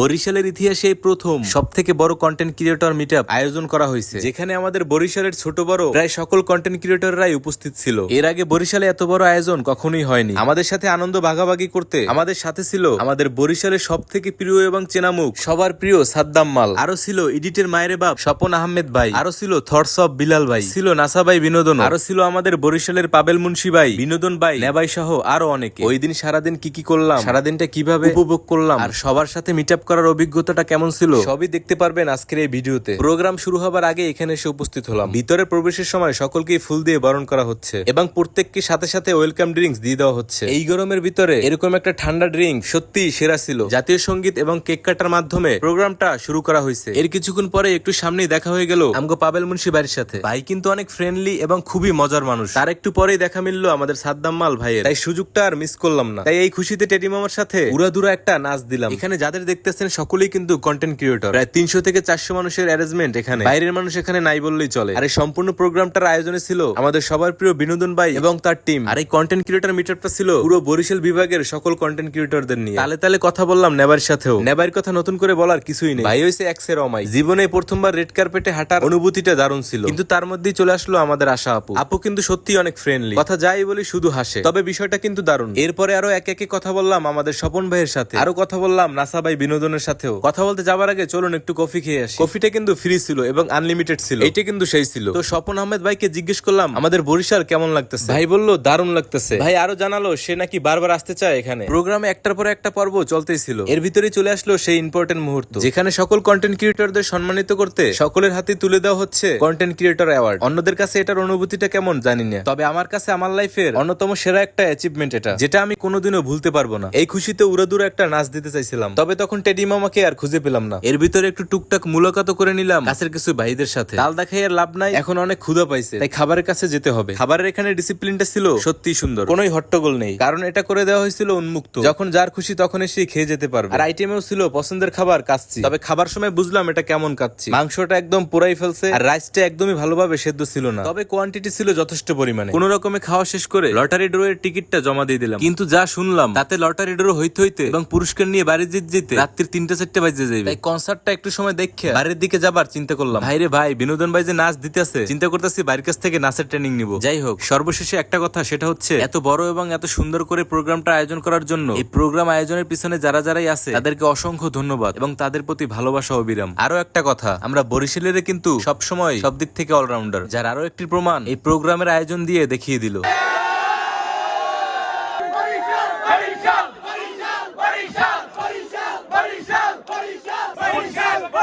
বরিশালের ইতিহাসে প্রথম সব থেকে বড় কন্টেন্ট ক্রিয়েটর মিট আয়োজন করা হয়েছে। যেখানে আমাদের বরিশালের ছোট বড় প্রায় সকল কন্টেন্ট ক্রিয়েটররাই উপস্থিত ছিল। এর আগে বরিশালে এত বড় আয়োজন কখনোই হয়নি। আমাদের সাথে আনন্দ ভাগাভাগি করতে আমাদের সাথে ছিল আমাদের বরিশালের সব থেকে প্রিয় এবং চেনা মুখ সবার প্রিয় সাদ্দাম মাল। আরও ছিল এডিটের মায়ের বাপ স্বপন আহমেদ ভাই। আরও ছিল থটস অফ বিলাল ভাই। ছিল নাসা ভাই বিনোদন আরও ছিল আমাদের বরিশালের পাবেল মুন্সি ভাই, বিনোদন ভাই নেবাই সহ আরও অনেকে। ওই দিন সারাদিন কি কি করলাম, সারাদিনটা কীভাবে উপভোগ করলাম, আর সবার সাথে মিট করার অভিজ্ঞতাটা কেমন ছিল? সবই দেখতে পারবেন আজকের এই ভিডিওতে। প্রোগ্রাম শুরু হবার আগে এখানে এসে উপস্থিত হলাম। ভিতরে প্রবেশের সময় সকলকেই ফুল দিয়ে বরণ করা হচ্ছে এবং প্রত্যেককে সাথে সাথে ওয়েলকাম ড্রিঙ্কস দিয়ে দেওয়া হচ্ছে। এই গরমের ভিতরে এরকম একটা ঠান্ডা ড্রিঙ্ক সত্যি সেরা ছিল। জাতীয় সংগীত এবং কেক কাটার মাধ্যমে প্রোগ্রামটা শুরু করা হয়েছে। এর কিছুক্ষণ পরে একটু সামনেই দেখা হয়ে গেল আমগো পাবেল মুন্সি বাড়ির সাথে। ভাই কিন্তু অনেক ফ্রেন্ডলি এবং খুবই মজার মানুষ। তার একটু পরেই দেখা মিললো আমাদের সাদ্দাম মাল ভাইয়ের। তাই সুযোগটা আর মিস করলাম না। তাই এই খুশিতে টেডি মামার সাথে উড়াদুরা একটা নাচ দিলাম। এখানে যাদের দেখতেছেন সকলেই কিন্তু কন্টেন্ট ক্রিয়েটর প্রায় তিনশো থেকে চারশো মানুষের অ্যারেঞ্জমেন্ট এখানে। বাইরের মানুষ এখানে নাই বললেই চলে। আর এই সম্পূর্ণ প্রোগ্রামটার আয়োজনে ছিল আমাদের সবার প্রিয় বিনোদন ভাই এবং তার টিম আর এই কন্টেন্ট ক্রিয়েটর মিটারটা ছিল পুরো বরিশাল বিভাগের সকল কন্টেন্ট ক্রিয়েটরদের নিয়ে। তালে তালে কথা বললাম নেবার সাথেও। নেবার কথা নতুন করে বলার কিছুই নেই। ভাই হয়েছে এক্সের অমাই। জীবনে প্রথমবার রেড কার্পেটে হাঁটার অনুভূতিটা দারুণ ছিল। কিন্তু তার মধ্যেই চলে আসলো আমাদের আশা আপু। আপু কিন্তু সত্যি অনেক ফ্রেন্ডলি কথা যাই বলি শুধু হাসে। তবে বিষয়টা কিন্তু দারুণ। এরপরে আরও এক একে কথা বললাম আমাদের স্বপন ভাইয়ের সাথে। আরও কথা বললাম নাসা ভাই বিনোদনের সাথেও। কথা বলতে যাবার আগে চলুন একটু কফি খেয়ে আসি। কফিটা কিন্তু ফ্রি ছিল এবং আনলিমিটেড ছিল। এটা কিন্তু সেই ছিল। তো স্বপন আহমেদ ভাইকে জিজ্ঞেস করলাম আমাদের বরিশাল কেমন লাগতেছে? ভাই বলল দারুণ লাগতেছে। ভাই আরও জানালো সে নাকি বারবার আসতে চায় এখানে? প্রোগ্রামে একটার পর একটা পর্ব চলতেই ছিল। এর ভিতরেই চলে আসলো সেই ইম্পর্টেন্ট মুহূর্ত। যেখানে সকল কন্টেন্ট ক্রিয়েটরদের সম্মানিত করতে সকলের হাতে তুলে দেওয়া হচ্ছে কন্টেন্ট ক্রিয়েটর অ্যাওয়ার্ড অন্যদের কাছে এটার অনুভূতিটা কেমন জানি না। তবে আমার কাছে আমার লাইফের অন্যতম সেরা একটা অ্যাচিভমেন্ট এটা যেটা আমি কোনোদিনও ভুলতে পারব না। এই খুশিতে উড়াদুরা একটা নাচ দিতে চাইছিলাম। তবে তখন টেডি মামাকে আর খুঁজে পেলাম না। এর ভিতরে একটু টুকটাক মুলাকাত করে নিলাম। কাছের কিছু ভাইদের সাথে। ডাল দেখাই আর লাভ নাই। এখন অনেক ক্ষুধা পাইছে। তাই খাবারের কাছে যেতে হবে। খাবারের এখানে ডিসিপ্লিনটা ছিল সত্যি সুন্দর। কোনোই হট্টগোল নেই। কারণ এটা করে দেওয়া হয়েছিল উন্মুক্ত। যখন যার খুশি তখন এসে খেয়ে যেতে পারবে। আর আইটেমেও ছিল পছন্দের খাবার কাচ্ছি তবে খাবার সময় বুঝলাম এটা কেমন কাচ্ছি মাংসটা একদম পুরাই ফেলছে আর রাইসটা একদমই ভালোভাবে সেদ্ধ ছিল না। তবে কোয়ান্টিটি ছিল যথেষ্ট পরিমাণে। কোন রকমে খাওয়া শেষ করে লটারি ড্র এর টিকিটটা জমা দিয়ে দিলাম। কিন্তু যা শুনলাম তাতে লটারি ড্র হইতে হইতে এবং পুরস্কার নিয়ে বাড়ি জিত যেতে তিনটা চারটে বাজে যাবে তাই কনসার্টটা একটু সময় দেখে। বাড়ির দিকে যাবার চিন্তা করলাম। ভাইরে ভাই বিনোদন ভাই যে নাচ দিতেছে চিন্তা করতেছি বাড়ির কাছ থেকে নাচের ট্রেনিং নিব। যাই হোক সর্বশেষে একটা কথা সেটা হচ্ছে এত বড় এবং এত সুন্দর করে প্রোগ্রামটা আয়োজন করার জন্য এই প্রোগ্রাম আয়োজনের পিছনে যারা যারাই আছে তাদেরকে অসংখ্য ধন্যবাদ এবং তাদের প্রতি ভালোবাসা অবিরাম আরও একটা কথা আমরা বরিশালের কিন্তু সবসময় সব দিক থেকে অলরাউন্ডার যার আরও একটি প্রমাণ এই প্রোগ্রামের আয়োজন দিয়ে দেখিয়ে দিল।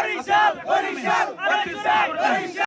Berinjela!